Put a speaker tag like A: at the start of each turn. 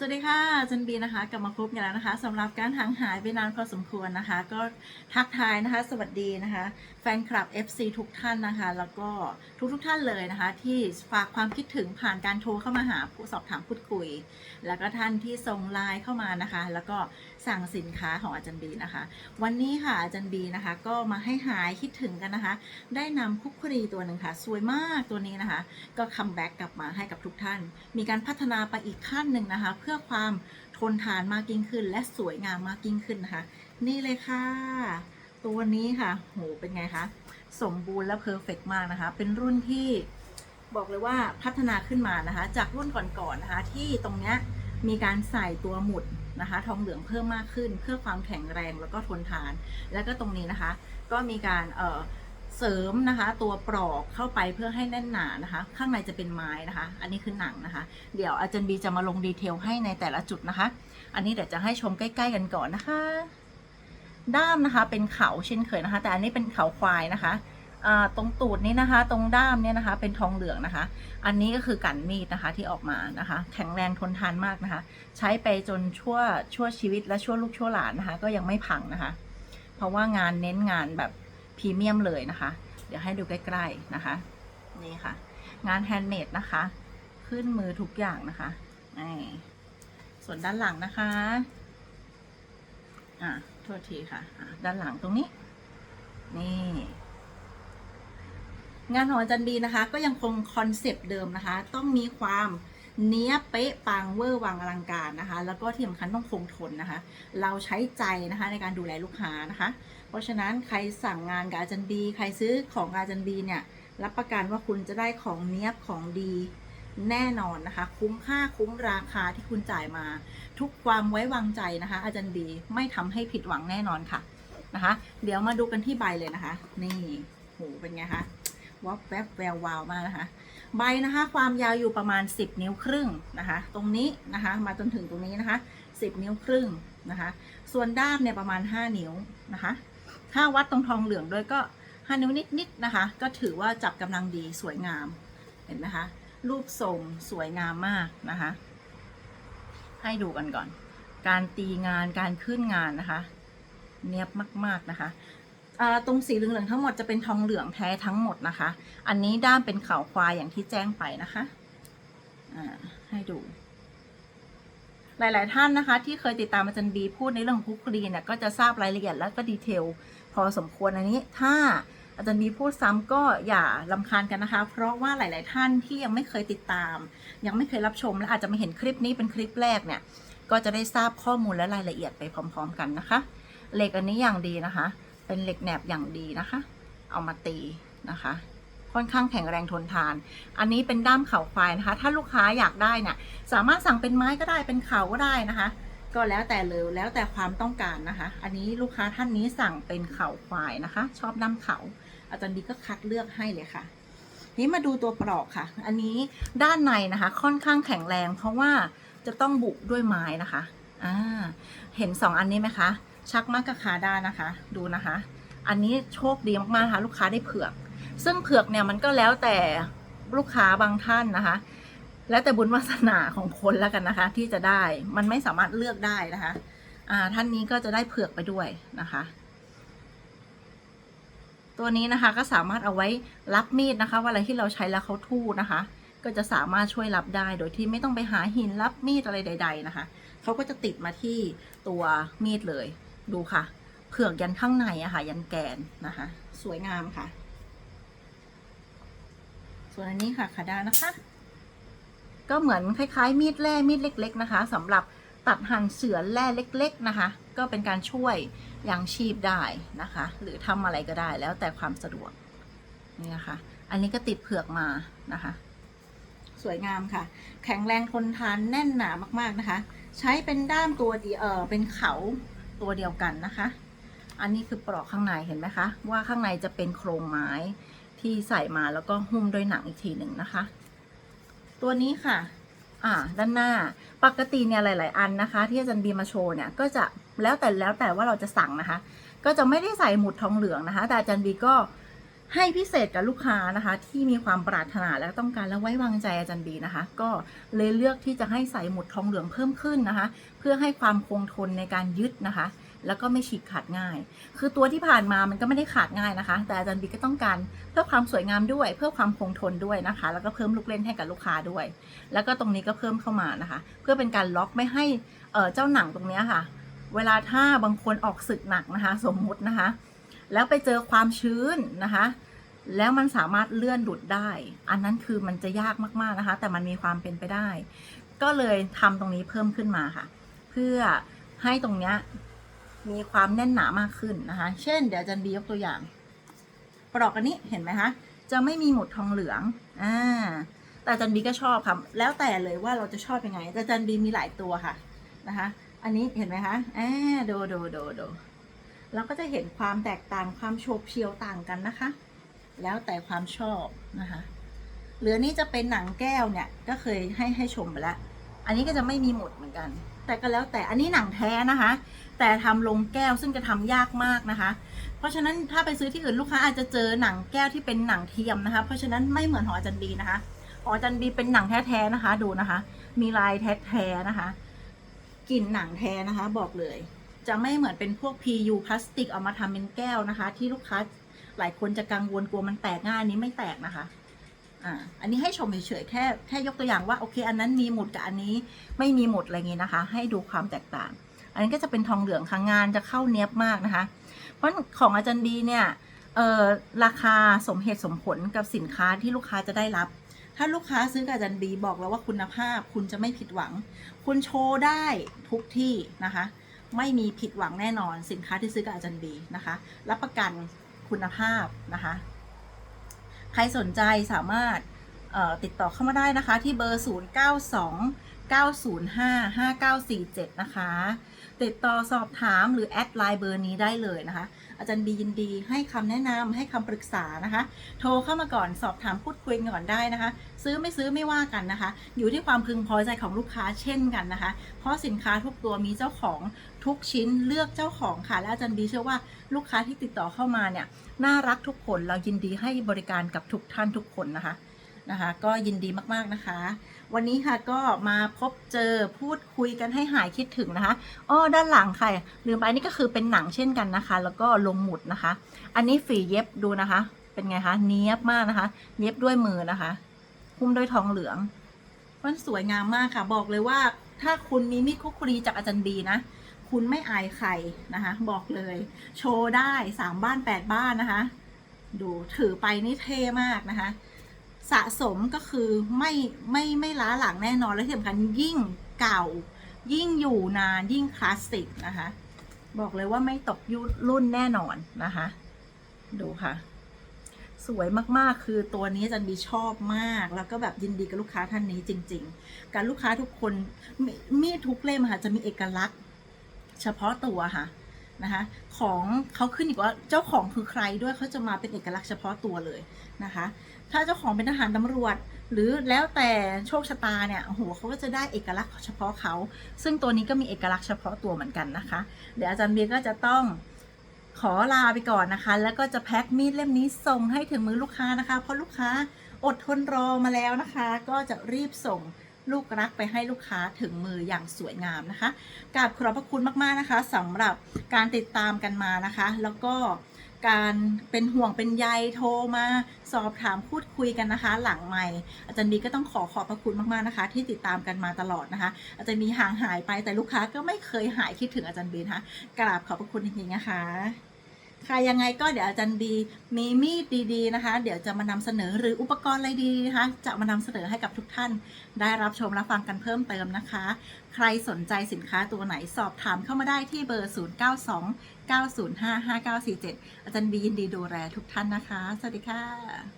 A: สวัสดีค่ะจันบีนะคะกลับมาพบกันแล้วนะคะสำหรับการห่างหายไปนานพอสมควรนะคะ ก็ทักทายนะคะ สวัสดีนะคะ แฟนคลับ FC ทุกท่านนะคะ แล้วก็ทุกทุกๆท่านเลยนะคะ ที่ฝากความคิดถึงผ่านการโทรเข้ามาหาผู้สอบถามพูดคุย แล้วก็ท่านที่ส่งไลน์เข้ามานะคะ แล้วก็ สั่งสินค้าของอาจารย์บีนะคะ วันนี้ค่ะอาจารย์บีนะคะ ก็มาให้หายคิดถึงกันนะคะ ได้นำคุกครีตัวหนึ่งค่ะ สวยมากตัวนี้นะคะ ก็คัมแบ็กกลับมาให้กับทุกท่าน มีการพัฒนาไปอีกขั้นหนึ่งนะคะ เพื่อความทนทานมากยิ่งขึ้น และสวยงามมากยิ่งขึ้นนะคะ นี่เลยค่ะ ตัวนี้ค่ะโหเป็นไงคะสมบูรณ์และเพอร์เฟกมากนะคะ เป็นรุ่นที่บอกเลยว่าพัฒนาขึ้นมานะคะ จากรุ่นก่อนๆนะคะ ที่ตรงเนี้ยมีการใส่ตัวหมุด นะคะ ทองเหลืองเพิ่มมากขึ้น เพื่อความแข็งแรงแล้วก็ทนทาน แล้วก็ตรงนี้นะคะ ก็มีการเเสริมนะคะ ตัวปลอกเข้าไปเพื่อให้แน่นหนานะคะ ข้างในจะเป็นไม้นะคะ อันนี้คือหนังนะคะ เดี๋ยวอาจารย์บีจะมาลงดีเทลให้ในแต่ละจุดนะคะ อันนี้เดี๋ยวจะให้ชมใกล้ ๆ กันก่อนนะคะ ด้ามนะคะเป็นเขาเช่นเคยนะคะ แต่อันนี้เป็นเขาควายนะคะ ตรงตูดนี้นะคะ ตรงด้ามเนี่ยนะคะ เป็นทองเหลืองนะคะ อันนี้ก็คือกันมีดนะคะที่ออกมานะคะ แข็งแรงทนทานมากนะคะ ใช้ไปจนชั่วชั่วชีวิตและชั่วลูกชั่วหลานนะคะ ก็ยังไม่พังนะคะ เพราะว่างานเน้นงานแบบพรีเมียมเลยนะคะ เดี๋ยวให้ดูใกล้ๆนะคะ นี่ค่ะ งานแฮนด์เมดนะคะ ขึ้นมือทุกอย่างนะคะส่วนด้านหลังนะคะ อ่าโทษทีค่ะด้านหลังตรงนี้ นี่ งานของอาจารย์บีนะคะ ก็ยังคงคอนเซปต์เดิมนะคะ ต้องมีความเนี้ยเป๊ะปังเวอร์วังอลังการนะคะ แล้วก็ที่สำคัญต้องคงทนนะคะ เราใช้ใจนะคะในการดูแลลูกค้านะคะ เพราะฉะนั้นใครสั่งงานกับอาจารย์บีใครซื้อของอาจารย์บีเนี่ยรับประกันว่าคุณจะได้ของเนี้ยบของดีแน่นอนนะคะ คุ้มค่าคุ้มราคาที่คุณจ่ายมา ทุกความไว้วางใจนะคะ อาจารย์บีไม่ทำให้ผิดหวังแน่นอนค่ะนะคะ เดี๋ยวมาดูกันที่ใบเลยนะคะ นี่โหเป็นไงคะ วับแวบแวววาวมากนะคะ ใบนะคะความยาวอยู่ประมาณ 10 นิ้วครึ่งนะคะ ตรงนี้นะคะมาจนถึงตรงนี้นะคะ 10 นิ้วครึ่งนะคะ ส่วนด้ามเนี่ยประมาณ 5 นิ้วนะคะ ถ้าวัดตรงทองเหลืองด้วยก็ 5 นิ้วนิดๆนะคะ ก็ถือว่าจับกำลังดีสวยงามเห็นไหมคะรูปทรงสวยงามมากนะคะ ให้ดูกันก่อน การตีงานการขึ้นงานนะคะ เนียบมากๆนะคะ ตรงสีเหลืองๆทั้งหมดจะเป็นทองเหลืองแท้ทั้งหมดนะคะ อันนี้ด้ามเป็นเขาควายอย่างที่แจ้งไปนะคะให้ดู หลาย ๆ ท่านนะคะ ที่เคยติดตามอาจารย์บีพูดในเรื่องคุกคลีเนี่ยก็จะทราบรายละเอียดและก็ดีเทล พอสมควรอันนี้ ถ้าอาจารย์บีพูดซ้ำก็อย่าลำคาญกันนะคะ เพราะว่าหลาย ๆ ท่านที่ยังไม่เคยติดตาม ยังไม่เคยรับชมและอาจจะมาเห็นคลิปนี้เป็นคลิปแรกเนี่ย ก็จะได้ทราบข้อมูลและรายละเอียดไปพร้อม ๆ กันนะคะเหล็กอันนี้อย่างดีนะคะ เป็นเหล็กแหนบอย่างดีนะคะ เอามาตีนะคะ ค่อนข้างแข็งแรงทนทาน อันนี้เป็นด้ามเข่าควายนะคะ ถ้าลูกค้าอยากได้เนี่ยสามารถสั่งเป็นไม้ก็ได้เป็นเข่าก็ได้นะคะ ก็แล้วแต่เลยแล้วแต่ความต้องการนะคะ อันนี้ลูกค้าท่านนี้สั่งเป็นเข่าควายนะคะ ชอบด้ามเข่าอาจารย์ดีก็คัดเลือกให้เลยค่ะ นี้มาดูตัวปลอกค่ะ อันนี้ด้านในนะคะ ค่อนข้างแข็งแรง เพราะว่าจะต้องบุด้วยไม้นะคะ อ่าเห็นสองอันนี้ไหมคะ ชักมากกับคาด้านะคะ ดูนะคะ อันนี้โชคดีมากๆนะคะลูกค้าได้เผือก ซึ่งเผือกเนี่ยมันก็แล้วแต่ลูกค้าบางท่านนะคะ แล้วแต่บุญวาสนาของคนแล้วกันนะคะ ที่จะได้มันไม่สามารถเลือกได้นะคะอ่าท่านนี้ก็จะได้เผือกไปด้วยนะคะตัวนี้นะคะก็สามารถเอาไว้รับมีดนะคะเวลาที่เราใช้แล้วเขาทู่นะคะ ก็จะสามารถช่วยรับได้โดยที่ไม่ต้องไปหาหินรับมีดอะไรใด ๆ นะคะ เขาก็จะติดมาที่ตัวมีดเลยดูค่ะ เผือกยันข้างในอะค่ะ ยันแกนนะคะ สวยงามค่ะ ส่วนอันนี้ค่ะขาดานะคะ ก็เหมือนคล้ายๆ มีดแร่มีดเล็ก ๆ นะคะสำหรับตัดหั่นเสือแร่เล็ก ๆ นะคะ ก็เป็นการช่วยยังชีพได้นะคะ หรือทำอะไรก็ได้แล้วแต่ความสะดวกนี่นะคะ อันนี้ก็ติดเผือกมานะคะ สวยงามค่ะ แข็งแรงทนทานแน่นหนามากๆนะคะ ใช้เป็นด้ามตัวเดียเออเป็นเขาตัวเดียวกันนะคะ อันนี้คือปลอกข้างในเห็นไหมคะ ว่าข้างในจะเป็นโครงไม้ที่ใส่มาแล้วก็หุ้มด้วยหนังอีกทีหนึ่งนะคะ ตัวนี้ค่ะ อ่า ด้านหน้า ปกติเนี่ยหลาย ๆ อันนะคะ ที่อาจารย์บีมาโชว์เนี่ยก็จะแล้วแต่แล้วแต่ว่าเราจะสั่งนะคะ ก็จะไม่ได้ใส่หมุดทองเหลืองนะคะ แต่อาจารย์บีก็ ให้พิเศษกับลูกค้านะคะ ที่มีความปรารถนาและต้องการและไว้วางใจอาจารย์บีนะคะ ก็เลยเลือกที่จะให้ใส่หมุดทองเหลืองเพิ่มขึ้นนะคะ เพื่อให้ความคงทนในการยึดนะคะ แล้วก็ไม่ฉีกขาดง่าย คือตัวที่ผ่านมามันก็ไม่ได้ขาดง่ายนะคะ แต่อาจารย์บีก็ต้องการเพื่อความสวยงามด้วย เพื่อความคงทนด้วยนะคะ แล้วก็เพิ่มลูกเล่นให้กับลูกค้าด้วย แล้วก็ตรงนี้ก็เพิ่มเข้ามานะคะ เพื่อเป็นการล็อกไม่ให้เเจ้าหนังตรงนี้ค่ะ เวลาถ้าบางคนออกศึกหนักนะคะ สมมุตินะคะ แล้วไปเจอความชื้นนะคะ แล้วมันสามารถเลื่อนหลุดได้ อันนั้นคือมันจะยากมากๆนะคะ แต่มันมีความเป็นไปได้ ก็เลยทำตรงนี้เพิ่มขึ้นมาค่ะ เพื่อให้ตรงเนี้ยมีความแน่นหนามากขึ้นนะคะ เช่น เดี๋ยวอาจันบียกตัวอย่าง ปลอกอันนี้เห็นไหมคะ จะไม่มีหมดทองเหลือง อ่า แต่จันบีก็ชอบค่ะ แล้วแต่เลยว่าเราจะชอบยังไงแต่อาจันบีมีหลายตัวค่ะ นะคะ อันนี้เห็นไหมคะอ่าดูดูดูดู เราก็จะเห็นความแตกต่างความโฉบเฉียวต่างกันนะคะ แล้วแต่ความชอบนะคะเหลือนี้จะเป็นหนังแก้วเนี่ยก็เคยให้ให้ชมไปแล้ว อันนี้ก็จะไม่มีหมดเหมือนกัน แต่ก็แล้วแต่อันนี้หนังแท้นะคะ แต่ทำลงแก้วซึ่งจะทำยากมากนะคะ เพราะฉะนั้นถ้าไปซื้อที่อื่นลูกค้าอาจจะเจอหนังแก้วที่เป็นหนังเทียมนะคะ เพราะฉะนั้นไม่เหมือนหอจันบีนะคะหอจันบีเป็นหนังแท้ๆนะคะ ดูนะคะ มีลายแท้ๆนะคะกลิ่นหนังแท้นะคะ บอกเลย จะไม่เหมือนเป็นพวก PU พลาสติกเอามาทำเป็นแก้วนะคะ ที่ลูกค้าหลายคนจะกังวลกลัวมันแตกง่ายนี้ไม่แตกนะคะอ่าอันนี้ให้ชมเฉยๆแค่แค่ยกตัวอย่างว่าโอเค อันนั้นมีหมดกับอันนี้ไม่มีหมดอะไรเงี้นะคะ ให้ดูความแตกต่าง อันนี้ก็จะเป็นทองเหลืองค่ะงานจะเข้าเนี้ยบมากนะคะ เพราะของอาจารย์บีเนี่ยเอ่อราคาสมเหตุสมผลกับสินค้าที่ลูกค้าจะได้รับ ถ้าลูกค้าซื้อกับอาจารย์บีบอกแล้วว่าคุณภาพคุณจะไม่ผิดหวัง คุณโชว์ได้ทุกที่นะคะ ไม่มีผิดหวังแน่นอนสินค้าที่ซื้อกับอาจารย์บีนะคะ รับประกันคุณภาพนะคะ ใครสนใจสามารถติดต่อเข้ามาได้นะคะ ที่เบอร์ 0 9 2 9 0 5 5 9 4 7 นะคะ ติดต่อสอบถามหรือแอดไลน์เบอร์นี้ได้เลยนะคะ อาจารย์บียินดีให้คำแนะนำให้คำปรึกษานะคะ โทรเข้ามาก่อนสอบถามพูดคุยกันก่อนได้นะคะ ซื้อไม่ซื้อไม่ว่ากันนะคะ อยู่ที่ความพึงพอใจของลูกค้าเช่นกันนะคะ เพราะสินค้าทุกตัวมีเจ้าของทุกชิ้นเลือกเจ้าของค่ะ และอาจารย์บีเชื่อว่าลูกค้าที่ติดต่อเข้ามาเนี่ยน่ารักทุกคนเรายินดีให้บริการกับทุกท่านทุกคนนะคะ นะคะ ก็ยินดีมากๆนะคะ วันนี้ค่ะก็มาพบเจอพูดคุยกันให้หายคิดถึงนะคะอ้อด้านหลังค่ะลืมไปนี่ก็คือเป็นหนังเช่นกันนะคะ แล้วก็ลงหมุดนะคะ อันนี้ฝีเย็บดูนะคะ เป็นไงคะเนี้ยบมากนะคะ เย็บด้วยมือนะคะหุ้มด้วยทองเหลืองมันสวยงามมากค่ะ บอกเลยว่าถ้าคุณมีมีดคุกคลีจากอาจารย์บีนะคุณไม่อายใครนะคะ บอกเลย โชว์ได้สามบ้านแปดบ้านนะคะ ดูถือไปนี่เท่มากนะคะ สะสมก็คือไม่ไม่ไม่ล้าหลังแน่นอนและที่สำคัญยิ่งเก่า ยิ่งอยู่นานยิ่งคลาสสิกนะคะ บอกเลยว่าไม่ตกยุครุ่นแน่นอนนะคะ ดูค่ะ สวยมากๆคือตัวนี้จันบีชอบมาก แล้วก็แบบยินดีกับลูกค้าท่านนี้จริง ๆ การลูกค้าทุกคนมีทุกเล่มค่ะจะมีเอกลักษณ์ เฉพาะตัวค่ะ นะคะของเขาขึ้นอีกว่าเจ้าของคือใครด้วยเขาจะมาเป็นเอกลักษณ์เฉพาะตัวเลยนะคะ ถ้าเจ้าของเป็นทหารตำรวจ หรือแล้วแต่โชคชะตาเนี่ยโอ้โหเขาก็จะได้เอกลักษณ์เฉพาะเขา ซึ่งตัวนี้ก็มีเอกลักษณ์เฉพาะตัวเหมือนกันนะคะ เดี๋ยวอาจารย์เบียร์ก็จะต้องขอลาไปก่อนนะคะ แล้วก็จะแพ็คมีดเล่มนี้ส่งให้ถึงมือลูกค้านะคะ เพราะลูกค้าอดทนรอมาแล้วนะคะ ก็จะรีบส่ง ลูกรักไปให้ลูกค้าถึงมืออย่างสวยงามนะคะกราบขอบพระคุณมากๆนะคะสำหรับการติดตามกันมานะคะ แล้วก็การเป็นห่วงเป็นใยโทรมา สอบถามพูดคุยกันนะคะ หลังใหม่ อาจารย์บีก็ต้องขอขอบพระคุณมากๆนะคะ ที่ติดตามกันมาตลอดนะคะ อาจารย์มีห่างหายไปแต่ลูกค้าก็ไม่เคยหายคิดถึงอาจารย์บีนะคะกราบขอบพระคุณจริงๆนะคะ ครยังไงก็เดี๋ยวอาจารย์บีมีมีดดีๆนะคะ เดี๋ยวจะมานำเสนอหรืออุปกรณ์อะไรดีนะคะ จะมานำเสนอให้กับทุกท่าน ได้รับชมรับฟังกันเพิ่มเติมนะคะ ใครสนใจสินค้าตัวไหนสอบถามเข้ามาได้ที่เบอร์ 0929055947 อาจารย์บียินดีดูแลทุกท่านนะคะ สวัสดีค่ะ